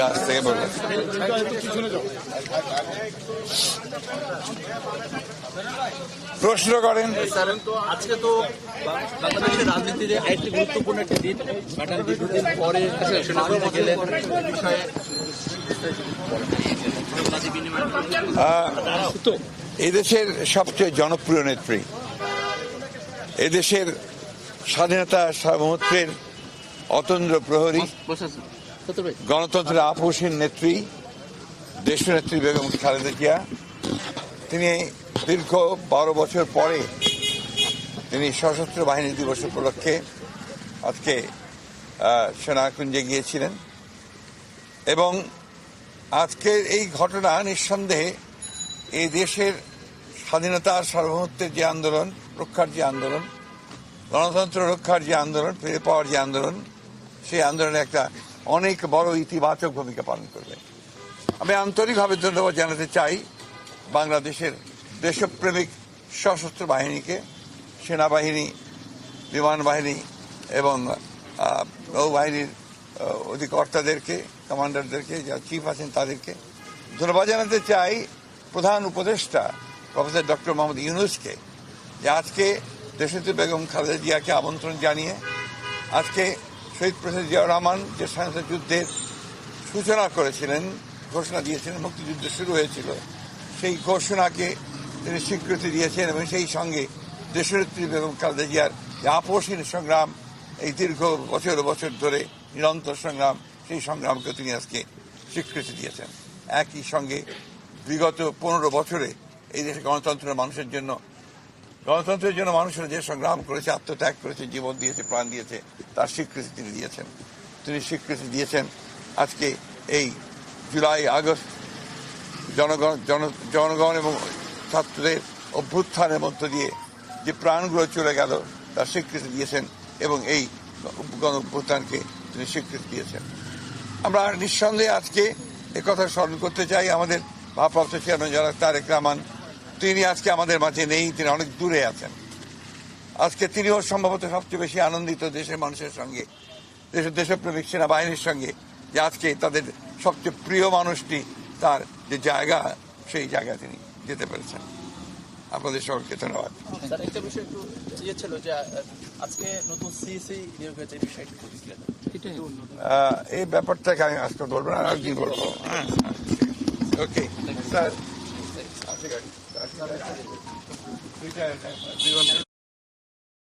গাছ থেকে প্রশ্ন করেন। আজকে তো বাংলাদেশের রাজনীতিতে একটি গুরুত্বপূর্ণ একটি দিন ম্যাডাম পরে গেলেন এদেশের সবচেয়ে জনপ্রিয় নেত্রী, এদেশের স্বাধীনতা সার্বভৌমত্বের অতন্দ্র প্রহরী গণতন্ত্রের আপোষীন নেত্রী দেশনেত্রী বেগম খালেদা জিয়া। তিনি দীর্ঘ বারো বছর পরে তিনি সশস্ত্র বাহিনী দিবস উপলক্ষে আজকে সেনাকুঞ্জে গিয়েছিলেন। এবং আজকের এই ঘটনা নিঃসন্দেহে এই দেশের স্বাধীনতা সার্বভৌমত্বের যে আন্দোলন রক্ষার যে আন্দোলন গণতন্ত্র রক্ষার যে আন্দোলন ফিরে পাওয়ার যে আন্দোলন সেই আন্দোলনে একটা অনেক বড় ইতিবাচক ভূমিকা পালন করবে। আমি আন্তরিকভাবে ধন্যবাদ জানাতে চাই বাংলাদেশের দেশপ্রেমিক সশস্ত্র বাহিনীকে, সেনাবাহিনী, বিমান বাহিনী এবং নৌবাহিনীর অধিকর্তাদেরকে, কমান্ডারদেরকে যা চিফ আছেন তাদেরকে ধন্যবাদ জানাতে চাই প্রধান উপদেষ্টা প্রফেসর ডক্টর মোহাম্মদ ইউনুসকে যে আজকে দেশনেত্রী বেগম খালেদা জিয়াকে আমন্ত্রণ জানিয়ে আজকে শহীদ প্রেসিডেন্ট জিয়াউর রহমান যে স্বাধীনতা যুদ্ধের সূচনা করেছিলেন, ঘোষণা দিয়েছিলেন, মুক্তিযুদ্ধ শুরু হয়েছিল, সেই ঘোষণাকে তিনি স্বীকৃতি দিয়েছেন এবং সেই সঙ্গে দেশনেত্রী বেগম খালেদা জিয়ার যে আপোষহীন সংগ্রাম, এই দীর্ঘ বছর বছর ধরে নিরন্তর সংগ্রাম, সেই সংগ্রামকে তিনি আজকে স্বীকৃতি দিয়েছেন। একই সঙ্গে বিগত পনেরো বছরে এই দেশে গণতন্ত্রের মানুষের জন্য গণতন্ত্রের জন্য মানুষের যে সংগ্রাম করেছে, আত্মত্যাগ করেছে, জীবন দিয়েছে, প্রাণ দিয়েছে, তার স্বীকৃতি তিনি দিয়েছেন। তিনি স্বীকৃতি দিয়েছেন আজকে এই জুলাই, আগস্ট জনগণ, জন- জনগণ এবং ছাত্রদের অভ্যুত্থানের মধ্য দিয়ে যে প্রাণগুলো চলে গেল, তার স্বীকৃতি দিয়েছেন এবং এই গণ অভ্যুত্থানকে তিনি স্বীকৃতি দিয়েছেন। আমরা নিঃসন্দেহে আজকে একথা স্মরণ করতে চাই আমাদের ভারপ্রাপ্ত চেয়ারম্যান যারা তারেক রহমান। তিনি আজকে আমাদের মাঝে নেই তিনি অনেক দূরে আছেন। আজকে তিনিও সম্ভবত সবচেয়ে বেশি আনন্দিত দেশের মানুষের সঙ্গে দেশের দেশপ্রেমিক সেনাবাহিনীর সঙ্গে যে আজকে তাদের সবচেয়ে প্রিয় মানুষটি তার যে জায়গা সেই জায়গায় তিনি যেতে পেরেছেন। আপনাদের সকলকে ধন্যবাদ। একটা বিষয় একটু ইয়ে ছিল যে আজকে নতুন সিএসি এই ব্যাপারটাকে আমি আজকে বলব না আর কি বলব। হ্যাঁ ওকে স্যার। 对对对，对对，这个。